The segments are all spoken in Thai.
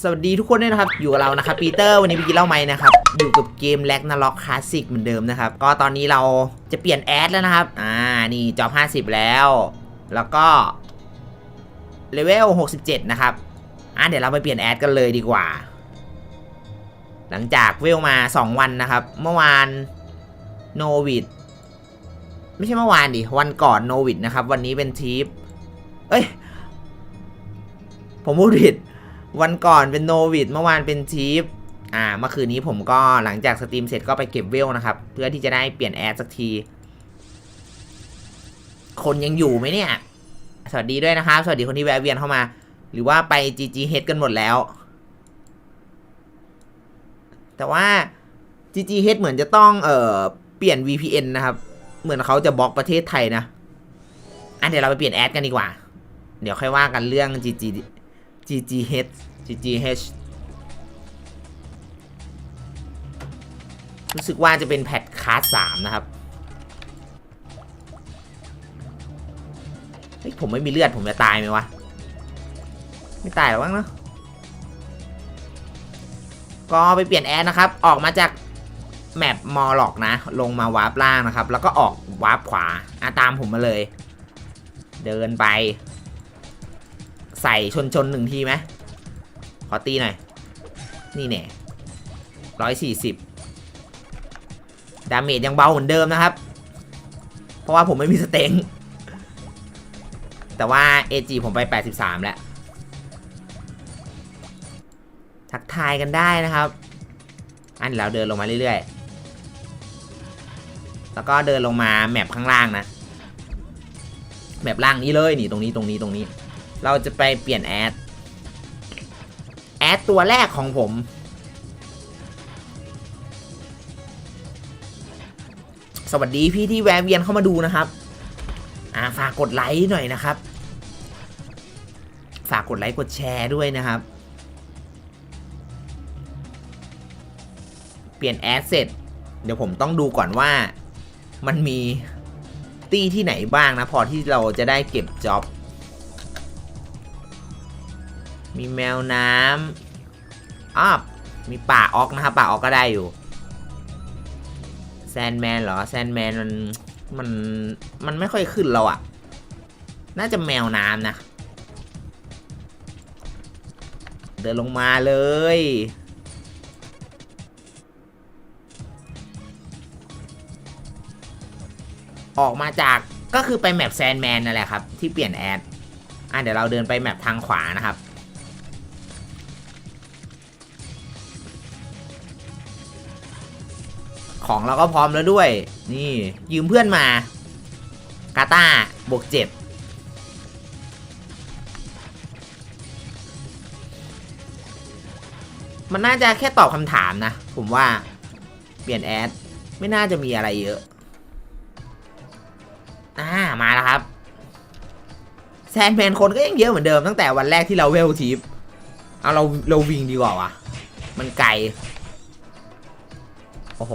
สวัสดีทุกคนด้วยนะครับ อยู่กับเรานะครับปีเตอร์วันนี้พี่กินเล่าไหมนะครับ อยู่กับเกมแล็กนาล็อกคลาสสิกเหมือนเดิมนะครับ ก็ตอนนี้เราจะเปลี่ยนแอดแล้วนะครับ อ่า นี่จอบ 50 แล้ว แล้วก็เลเวล 67 นะครับ อะเดี๋ยวเราไปเปลี่ยนแอดกันเลยดีกว่า หลังจากเวลมา 2 วันนะครับ เมื่อวานโนวิดไม่ใช่เมื่อวานดิ วันก่อนโนวิดนะครับ วันนี้เป็นทีฟเอ้ย ผมพูดผิด วันก่อนเป็นโนวิดเมื่อวานเป็นทีฟอ่าเมื่อคืนนี้ผมก็หลังจากสตรีมเสร็จก็ไปเก็บเวลนะครับ เพื่อที่จะได้เปลี่ยนแอดสักที คนยังอยู่ไหมเนี่ย สวัสดีด้วยนะครับ สวัสดีคนที่แวะเวียนเข้ามา หรือว่าไป GGH กันหมดแล้ว แต่ว่า GGH เหมือนจะต้องเอ่อเปลี่ยน VPN นะครับ เหมือนเขาจะบล็อกประเทศไทยนะอะเดี๋ยวเราไปเปลี่ยนแอดกันดีกว่า เดี๋ยวค่อยว่ากันเรื่อง GG GGH GGH รู้สึกว่าจะเป็นแพทคลาสสามนะครับ เฮ้ย ผมไม่มีเลือดผมจะตายไหมวะ ไม่ตายหรอกเนอะก็ไปเปลี่ยนแอร์นะครับ ออกมาจากแมปมอลล็อกนะ ลงมาวาร์ปล่างนะครับ แล้วก็ออกวาร์ปขวาอะตามผมมาเลย เดินไป ใส่ชนชนหนึ่งทีไหมขอตีหน่อย นี่แน่ร้อยสี่สิบดาเมจยังเบาเหมือนเดิมนะครับ เพราะว่าผมไม่มีสเต็ง แต่ว่า AG ผมไป 83 แล้ว ทักทายกันได้นะครับ อันเราเดินลงมาเรื่อยๆ แล้วก็เดินลงมาแมปข้างล่างนะ แมปล่างนี้เลย นี่ตรงนี้ตรงนี้ตรงนี้ เราจะไปเปลี่ยนแอด แอดตัวแรกของผม สวัสดีพี่ที่แวะเวียนเข้ามาดูนะครับ อ่าฝากกดไลค์หน่อยนะครับ ฝากกดไลค์กดแชร์ด้วยนะครับ เปลี่ยนแอดเสร็จ เดี๋ยวผมต้องดูก่อนว่ามันมีตี้ที่ไหนบ้างนะ พอที่เราจะได้เก็บจ็อบ มีแมวน้ำอ้าวมีป่าออกนะครับป่าออกก็ได้อยู่แซนแมนเหรอแซนแมนมันมันมันไม่ค่อยขึ้นเราอะน่าจะแมวน้ำนะ เดินลงมาเลย ออกมาจากก็คือไปแมปแซนแมนนั่นแหละครับ ที่เปลี่ยนแอดอะเดี๋ยวเราเดินไปแมปทางขวานะครับ ของเราก็พร้อมแล้วด้วย นี่ยืมเพื่อนมากาตาบวกเจ็ดมันน่าจะแค่ตอบคำถามนะ ผมว่าเปลี่ยนแอด ไม่น่าจะมีอะไรเยอะอ่ามาแล้วครับแซนแมนคนก็ยังเยอะเหมือนเดิมตั้งแต่วันแรกที่เราเวลทีฟเอาเราเราวิ่งดีกว่าวะมันไกล โอ้โห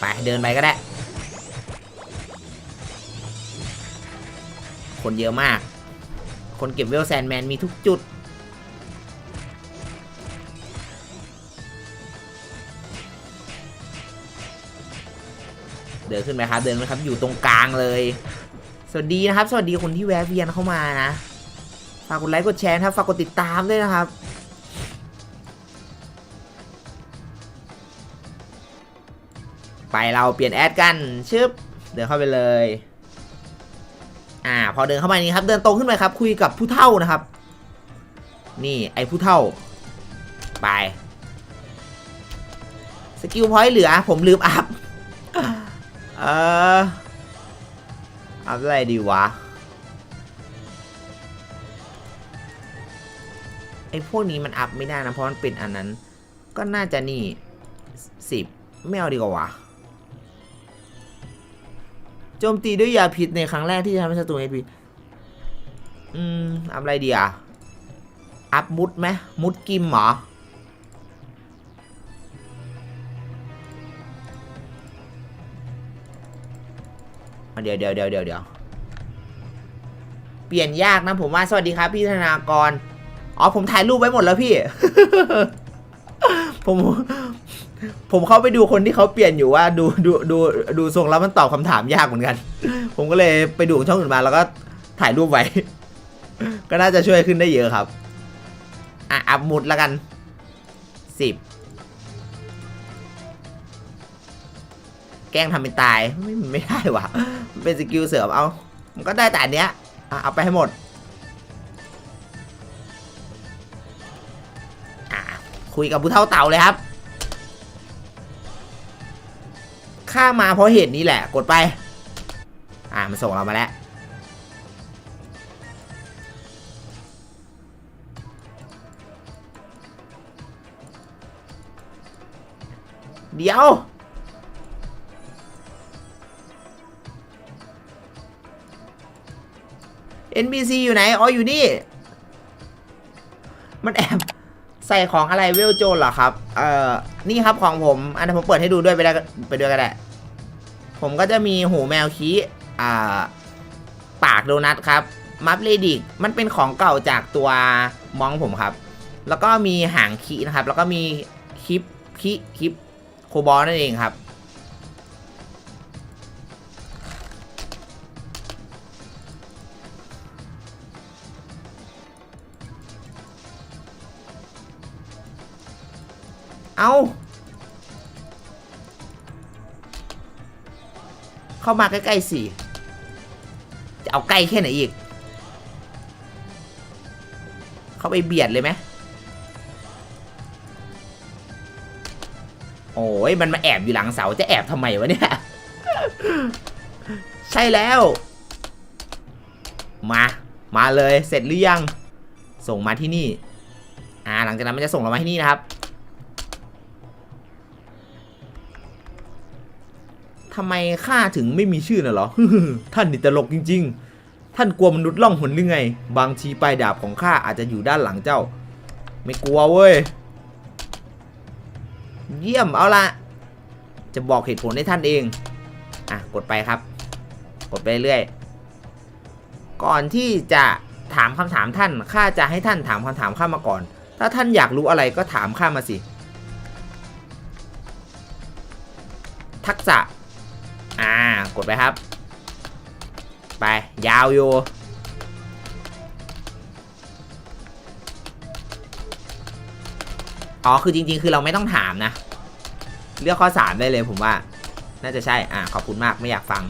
ไปเดินไปก็ได้ คนเยอะมาก คนเก็บเวลแซนแมนมีทุกจุด เดินขึ้นไปครับ เดินไปครับ อยู่ตรงกลางเลย สวัสดีนะครับ สวัสดีคนที่แวะเวียนเข้ามานะ ฝากกดไลค์ กดแชร์ครับ ฝากกดติดตามด้วยนะครับ เราเปลี่ยนแอดกันชึบเดินเข้าไปเลย อ่า พอเดินเข้ามานี้ครับ เดินตรงขึ้นไปครับ คุยกับผู้เฒ่านะครับ นี่ไอ้ผู้เฒ่า ไป สกิลพอยต์เหลือ ผมลืมอัพ เอออัพอะไรดีวะ ไอ้พวกนี้มันอัพไม่ได้นะ เพราะมันเป็นอันนั้น ก็น่าจะนี่สิบไม่เอาดีกว่าวะ โจมตีด้วยยาพิษในครั้งแรกที่จะทำให้ศัตรูเอพีอืมอัพอะไรดีอะ อัพมุดไหมมุดกิมเหรอเดี๋ยวเดี๋ยวเดี๋ยวเดี๋ยวเดี๋ยวเปลี่ยนยากนะผมว่าสวัสดีครับพี่ธนากร อ๋อผมถ่ายรูปไว้หมดแล้วพี่ ผม ผมเข้าไปดูคนที่เขาเปลี่ยนอยู่ว่าดูดูดูดูทรงแล้วมันตอบคำถามยากเหมือนกัน ผมก็เลยไปดูของช่องอื่นมาแล้วก็ถ่ายรูปไว้ ก็น่าจะช่วยขึ้นได้เยอะครับ อะอัพมุดแล้วกันสิบแกล้งทำเป็นตายไม่ไม่ได้วะมันเป็นสกิลเสริมเอา มันก็ได้แต่เนี้ยอะเอาไปให้หมดคุยกับผู้เท่าเต่าเลยครับ ข้ามาเพราะเหตุนี้แหละ กดไป อ่ามันส่งเรามาแล้ว เดี๋ยว NPC อยู่ไหน อ๋อ อยู่นี่ มันแอบใส่ของอะไรเวลโจนเหรอครับ เอ่อ นี่ครับของผม อันนี้ผมเปิดให้ดูด้วยไปได้ไปด้วยก็ได้ ผมก็จะมีหูแมวคีอ่าปากโดนัทครับมัฟเลดิกมันเป็นของเก่าจากตัวมองผมครับ แล้วก็มีหางคีนะครับ แล้วก็มีคลิปคีคลิปโคบอลนั่นเองครับ เอา เข้ามาใกล้ๆสิจะเอาใกล้แค่ไหนอีก เข้าไปเบียดเลยไหมโอ้ยมันมาแอบอยู่หลังเสาจะแอบทำไมวะเนี่ย ใช่แล้ว มา มาเลยเสร็จหรือยัง ส่งมาที่นี่ อ่า หลังจากนั้นมันจะส่งเรามาที่นี่นะครับ ทำไมข้าถึงไม่มีชื่อน่ะเหรอ ท่านนี่ตลกจริง ๆ ท่านกลัวมนุษย์ล่องหนหรือไง บางทีปลายดาบของข้าอาจจะอยู่ด้านหลังเจ้า ไม่กลัวเว้ย เยี่ยมเอาละ จะบอกเหตุผลให้ท่านเอง อะ กดไปครับ กดไปเรื่อย ก่อนที่จะถามคำถามท่าน ข้าจะให้ท่านถามคำถามข้ามาก่อน ถ้าท่านอยากรู้อะไรก็ถามข้ามาสิ ทักษะ กดไปครับ ไป ยาวอยู่อ๋อคือจริง ๆ คือเราไม่ต้องถามนะ เลือกข้อสามได้เลยผมว่า น่าจะใช่ อ่าขอบคุณมากไม่อยากฟัง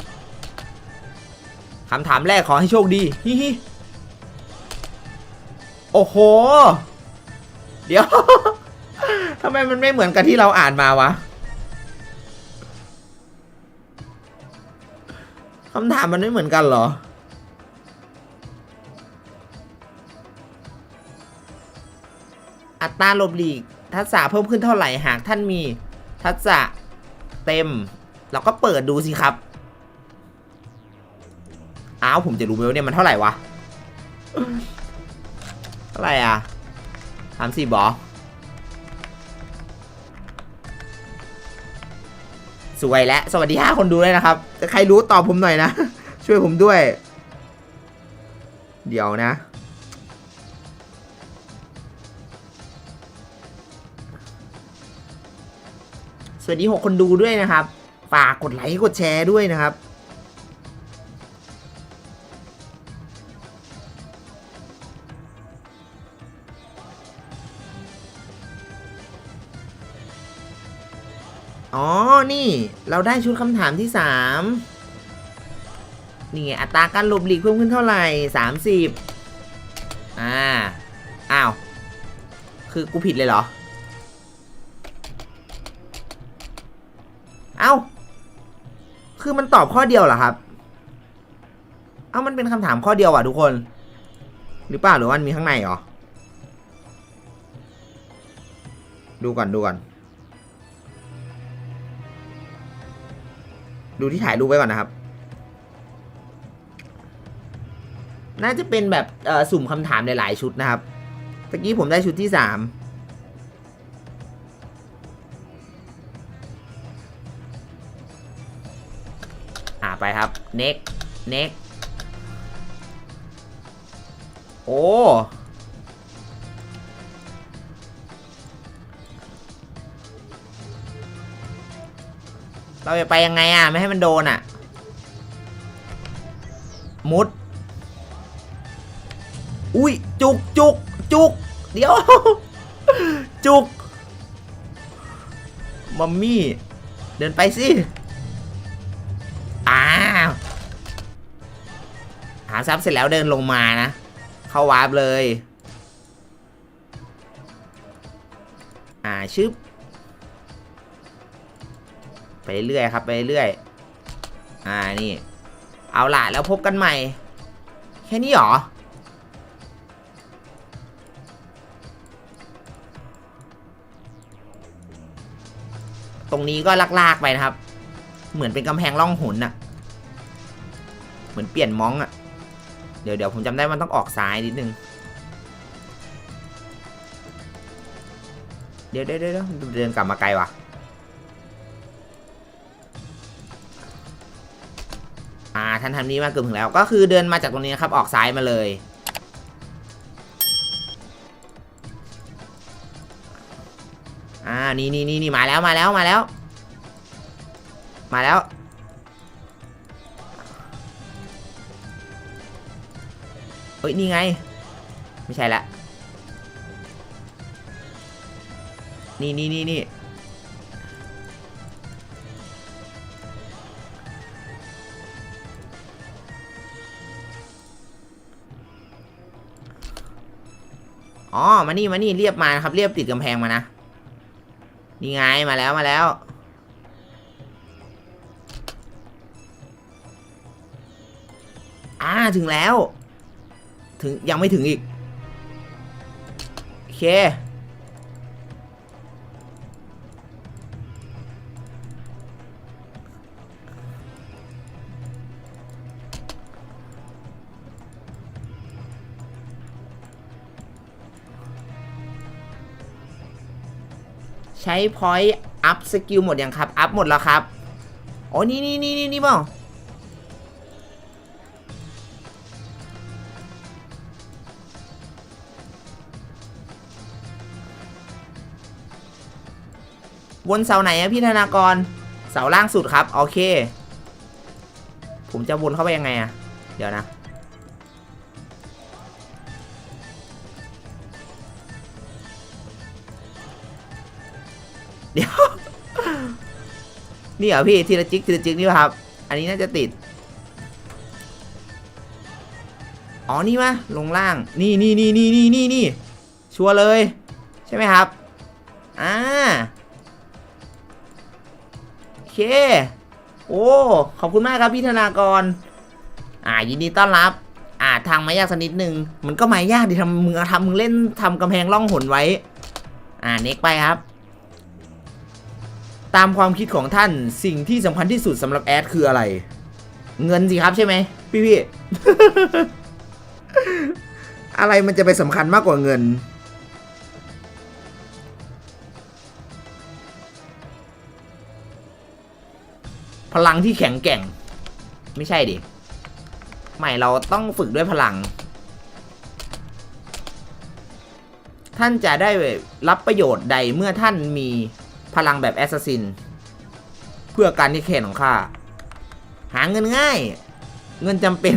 คำถามแรกขอให้โชคดีฮิฮิโอ้โห เดี๋ยวทำไมมันไม่เหมือนกับที่เราอ่านมาวะำถามมันไม่เหมือนกันเหรอ อัตราลบหลีก ทักษะเพิ่มขึ้นเท่าไหร่หากท่านมี ทักษะเต็ม เราก็เปิดดูสิครับ อ้าว ผมจะรู้ไหมว่าเนี่ยมันเท่าไหร่วะ เท่าไหร่อะสามสิบบอ สวยและสวัสดีห้าคนดูด้วยนะครับ ใครรู้ตอบผมหน่อยนะ ช่วยผมด้วย เดี๋ยวนะ สวัสดีหกคนดูด้วยนะครับ ฝากกดไลค์กดแชร์ด้วยนะครับ อ๋อ นี่ เราได้ชุดคำถามที่สามนี่ไง อัตราการหลบหลีกเพิ่มขึ้นเท่าไหร่สามสิบอ่า อ้าว คือกูผิดเลยเหรอ เอ้า คือมันตอบข้อเดียวเหรอครับ เอ้า มันเป็นคำถามข้อเดียวอะทุกคน หรือเปล่าหรือว่ามันมีข้างในเหรอ ดูก่อนดูก่อน ดูที่ถ่ายรูปไว้ก่อนนะครับ น่าจะเป็นแบบสุ่มคำถามหลายๆชุดนะครับตะกี้ผมได้ชุดที่สามอ่าไปครับ next next โอ้ เราจะไปยังไงอะ ไม่ให้มันโดนอะ มุด อุ้ย จุกจุกจุก เดี๋ยว จุก มัมมี่ เดินไปสิ อ้าวหาทรัพย์เสร็จแล้วเดินลงมานะ เข้าวาร์ปเลย อ่าชึบ ไปเรื่อยครับไปเรื่อยอ่านี่เอาล่ะแล้วพบกันใหม่ แค่นี้หรอตรงนี้ก็ลากๆไปนะครับ เหมือนเป็นกำแพงล่องหนน่ะ เหมือนเปลี่ยนมองอะเดี๋ยวเดี๋ยวผมจำได้มันต้องออกซ้ายนิดนึง เดี๋ยวเดี๋ยวเดี๋ยวเดินกลับมาไกลว่ะ อ่าท่านทำนี้มาเกือบถึงแล้ว ก็คือเดินมาจากตรงนี้นะครับออกซ้ายมาเลย อ่านี่นี่นี่นี่มาแล้วมาแล้วมาแล้ว มาแล้ว เฮ้ย นี่ไง ไม่ใช่ละ นี่นี่นี่นี่ อ๋อ มานี่มานี่เรียบมาครับ เรียบติดกำแพงมานะ นี่ไงมาแล้วมาแล้ว อ่าถึงแล้ว ถึงยังไม่ถึงอีก โอเค ใช้ point up skill หมดยังครับ อัพหมดแล้วครับอ๋อนี่นี่นี่นี่นี่เปล่วนเสาไหนอะพี่ธนากร เสาล่างสุดครับ โอเค ผมจะวนเข้าไปยังไงอะเดี๋ยวนะ นี่เหรอพี่ทีละจิกทีละจิกนี่ป่ะครับ อันนี้น่าจะติด อ๋อ นี่มะลงล่าง นี่นี่นี่นี่นี่นี่นี่ชัวร์เลย ใช่ไหมครับ อ่า โอเค โอ้ ขอบคุณมากครับพี่ธนากร อ่า ยินดีต้อนรับ อ่า ทางไม่ยากสักนิดนึงมันก็ไม่ยากดิทำมึงทำมึงเล่นทำกำแพงล่องหนไว้ อ่า เน็กไปครับ ตามความคิดของท่านสิ่งที่สำคัญที่สุดสำหรับแอดคืออะไร เงินสิครับใช่ไหมพี่พี่ อะไรมันจะไปสำคัญมากกว่าเงิน พลังที่แข็งแกร่ง ไม่ใช่ดิไม่เราต้องฝึกด้วยพลัง ท่านจะได้รับประโยชน์ใดเมื่อท่านมี พลังแบบแอสซัสซิน เพื่อการที่เคนของข้า หาเงินง่าย เงินจำเป็น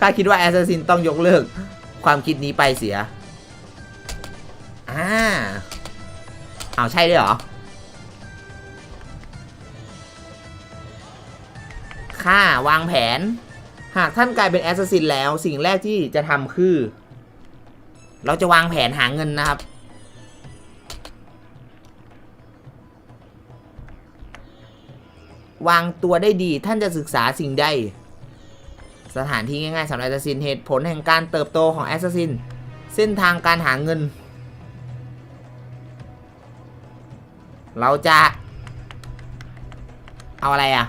ข้าคิดว่าแอสซัสซินต้องยกเลิก ความคิดนี้ไปเสีย อ่า เอาใช่ด้วยเหรอค่าวางแผน หากท่านกลายเป็นแอสซัสซินแล้ว สิ่งแรกที่จะทำคือ เราจะวางแผนหาเงินนะครับ วางตัวได้ดี ท่านจะศึกษาสิ่งใด สถานที่ง่ายๆสำหรับแอสซัสซินเหตุผลแห่งการเติบโตของแอสซัสซินเส้นทางการหาเงิน เราจะ เอาอะไรอะ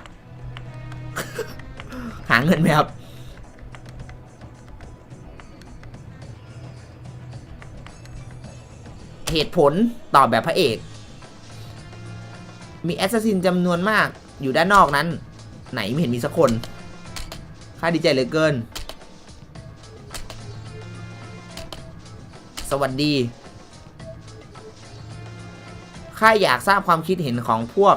หาเงินไหมครับเหตุผลตอบแบบพระเอก มีแอสซัสซินจำนวนมาก อยู่ด้านนอกนั้น ไหนไม่เห็นมีสักคนข้าดีใจเหลือเกิน สวัสดีข้าอยากทราบความคิดเห็นของพวก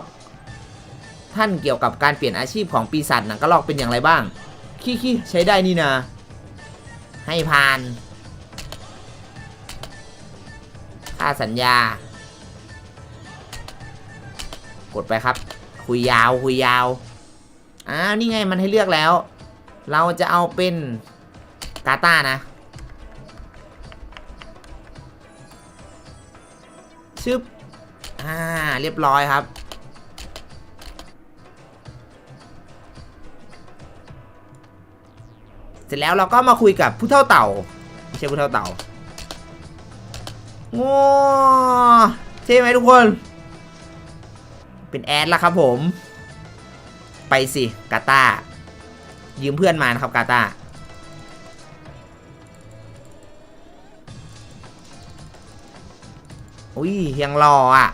ท่านเกี่ยวกับการเปลี่ยนอาชีพของปีศาจหนังกระลอกเป็นอย่างไรบ้าง ขี้ขี้ใช้ได้นี่นา ให้ผ่านค่าสัญญา กดไปครับ คุยยาวคุยยาวอ้าวนี่ไงมันให้เลือกแล้ว เราจะเอาเป็นกาตานะ ชึบ อ่า เรียบร้อยครับ เสร็จแล้วเราก็มาคุยกับผู้เท่าเต่าไม่ใช่ผู้เท่าเต่าง้ใช่ไหมทุกคน เป็นแอดละครับผม ไปสิกาตายืมเพื่อนมานะครับกาตาอุ้ยยังรออะ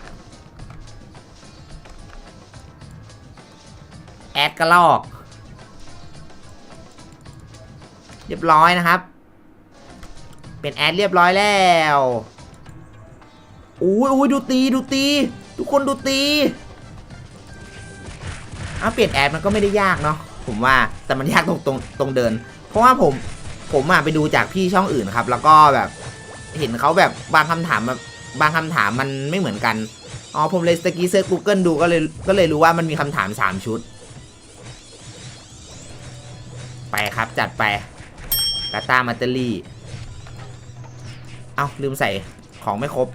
แอดกระลอก เรียบร้อยนะครับ เป็นแอดเรียบร้อยแล้วอุ้ยอุ้ยดูตี ดูตี ทุกคนดูตี เอาเปลี่ยนแอดมันก็ไม่ได้ยากเนาะผมว่าแต่มันยากตรงตรงตรงเดิน เพราะว่าผมผมอะไปดูจากพี่ช่องอื่นครับ แล้วก็แบบเห็นเขาแบบบางคำถามบางคำถามมันไม่เหมือนกันอ๋อผมเลยสกี้เซิร์ช Google ดูก็เลยก็เลยรู้ว่ามันมีคำถาม 3 ชุด ไปครับจัดไปกาตามาเตอรี่ เอาลืมใส่ของไม่ครบ